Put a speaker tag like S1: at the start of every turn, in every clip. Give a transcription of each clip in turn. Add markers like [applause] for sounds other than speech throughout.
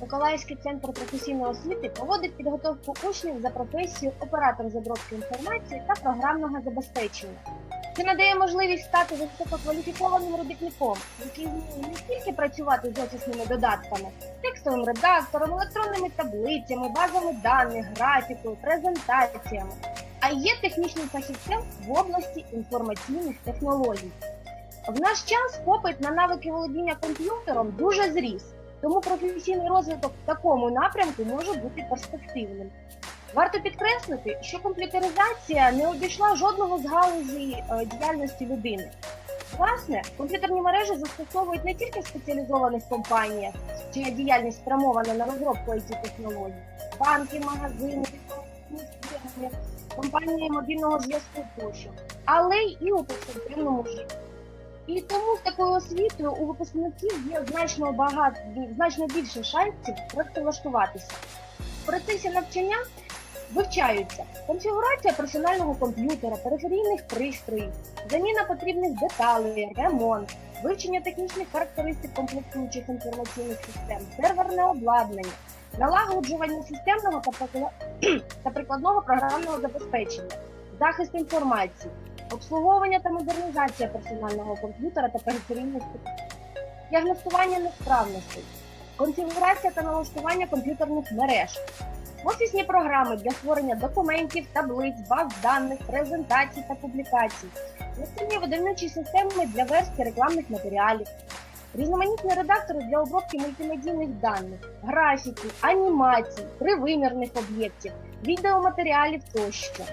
S1: Миколаївський центр професійної освіти проводить підготовку учнів за професію оператор з інформації та програмного забезпечення. Це надає можливість стати висококваліфікованим робітником, який вміє не тільки працювати з офісними додатками, текстовим редактором, електронними таблицями, базами даних, графікою, презентаціями, а є технічним фахівцем в області інформаційних технологій. В наш час попит на навики володіння комп'ютером дуже зріс, тому професійний розвиток в такому напрямку може бути перспективним. Варто підкреслити, що комп'ютеризація не обійшла жодного з галузей е, діяльності людини. Власне, комп'ютерні мережі застосовують не тільки в спеціалізованих компаніях, чия діяльність спрямована на розробку it технологій банки, магазини, компанії мобільного зв'язку тощо, але й у повсякденному житті. І тому з такою освітою у випускників є значно багато значно більше шансів працевлаштуватися. В процесі навчання вивчаються конфігурація персонального комп'ютера, периферійних пристроїв, заміна потрібних деталей, ремонт, вивчення технічних характеристик комплектуючих інформаційних систем, серверне обладнання, налагоджування системного та [clears throat] прикладного програмного забезпечення, захист інформації, обслуговування та модернізація персонального комп'ютера та периферійних діагностування несправностей, конфігурація та налаштування комп'ютерних мереж, офісні програми для створення документів, таблиць, баз даних, презентацій та публікацій, настільні видавничі системи для верстки рекламних матеріалів, різноманітні редактори для обробки мультимедійних даних, графіки, анімацій, тривимірних об'єктів, відеоматеріалів тощо,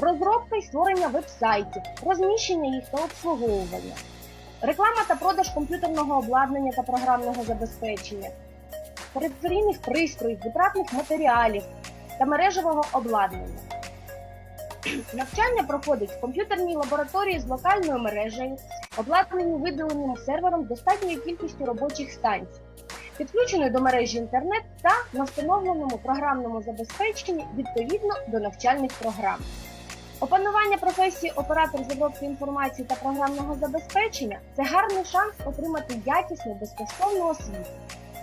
S1: розробка і створення веб-сайтів, розміщення їх та обслуговування, реклама та продаж комп'ютерного обладнання та програмного забезпечення, периферійних пристроїв, витратних матеріалів та мережевого обладнання. Навчання проходить в комп'ютерній лабораторії з локальною мережею, обладнані виділеним сервером достатньою кількістю робочих станцій, підключений до мережі інтернет та на встановленому програмному забезпеченні відповідно до навчальних програм. Опанування професії оператор з обробки інформації та програмного забезпечення це гарний шанс отримати якісну безкоштовну освіту.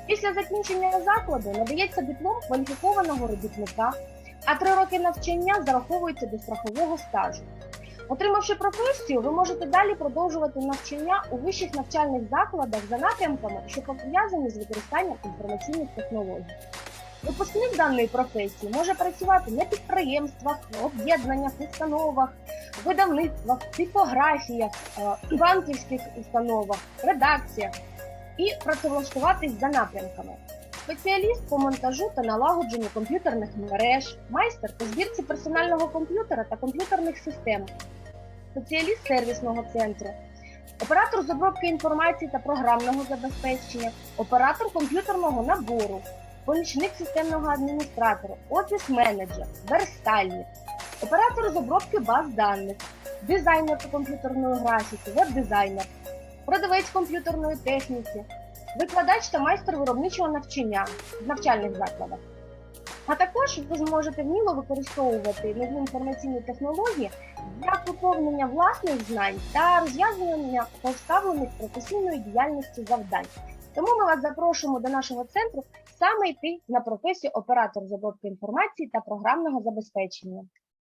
S1: Після закінчення закладу надається диплом кваліфікованого робітника, а три роки навчання зараховуються до страхового стажу. Отримавши професію, ви можете далі продовжувати навчання у вищих навчальних закладах за напрямками, що пов'язані з використанням інформаційних технологій. Випускник даної професії може працювати на підприємствах, об'єднаннях, установах, видавництвах, типографіях, е, банківських установах, редакціях і працевлаштуватись за напрямками. Спеціаліст по монтажу та налагодженню комп'ютерних мереж, майстер по збірці персонального комп'ютера та комп'ютерних систем, спеціаліст сервісного центру, оператор з обробки інформації та програмного забезпечення, оператор комп'ютерного набору, помічник системного адміністратора, офіс-менеджер, верстальник, оператор з обробки баз даних, дизайнер комп'ютерної графіки, веб-дизайнер, продавець комп'ютерної техніки, викладач та майстер виробничого навчання в навчальних закладах. А також ви зможете вміло використовувати нові інформаційні технології для поповнення власних знань та розв'язування поставлених професійної діяльності завдань. Тому ми вас запрошуємо до нашого центру саме йти на професію оператор з обробки інформації та програмного забезпечення.